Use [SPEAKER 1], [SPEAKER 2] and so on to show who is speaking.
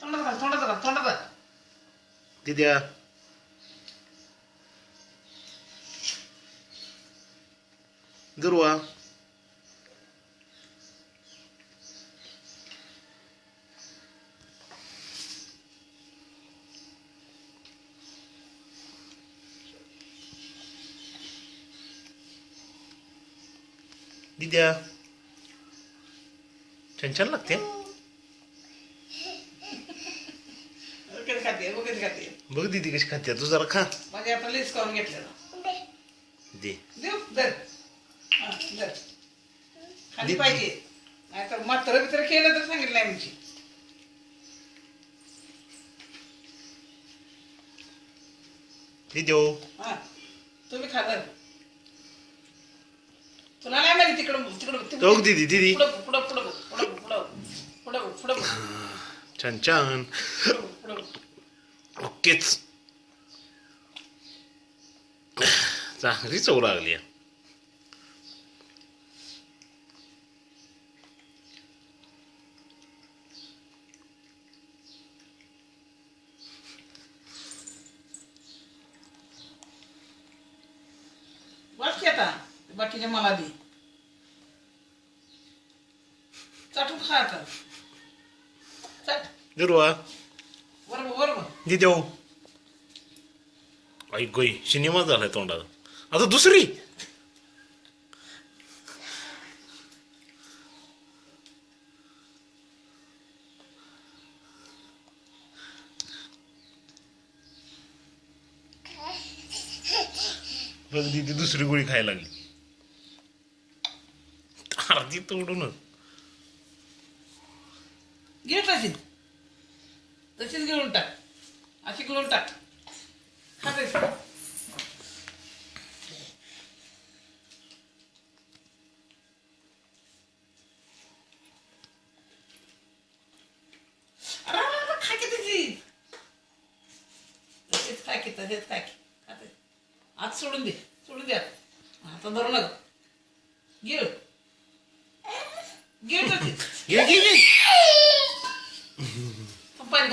[SPEAKER 1] तोंडात घाल तोंडात घाल तोंडात घाल.
[SPEAKER 2] दिद्या. दुर्वा. दिद्या. छान छान लागते?
[SPEAKER 1] खाते बघ कधी खाते
[SPEAKER 2] बघ दिदी कशी खाते तू जरा खा.
[SPEAKER 1] माझ्या आता लिस्ट करून घेतलेलं.
[SPEAKER 2] दे.
[SPEAKER 1] देऊ? दर हा दर खाली. पाहिजे. नाहीतर मात्र बित्र केलं तर सांगितलं नाही म्हणजे
[SPEAKER 2] दिदी हो
[SPEAKER 1] हा तुम्ही खा दर तुला नाही माहिती तिकडं तिकडं
[SPEAKER 2] बघ दिदी दिदी.
[SPEAKER 1] पुढं पुढं पुढं पुढं पुढं पुढं
[SPEAKER 2] छान छान.
[SPEAKER 1] पुढं पुढं.
[SPEAKER 2] ओकेच चांगली चव लागली.
[SPEAKER 1] बाकीच्या मला दे. चाटून खा आता. चाट.
[SPEAKER 2] दुर्वा हो ऐक गोई सिनेमा झालाय तोंडात आता दुसरी बघ दिदी दुसरी गोळी खायला लागली अर्धी तोडूनच
[SPEAKER 1] घे तशीच तशीच गिळून टाक अशी गिळून टाक. खातेस अरे, अरे, अरे, खा की तशी तशीच खा की तशीच खा की. खाते. आज सोडून दे. सोडून दे आता. धरू नका. गिळ गिळ
[SPEAKER 2] घे घे
[SPEAKER 1] पाणी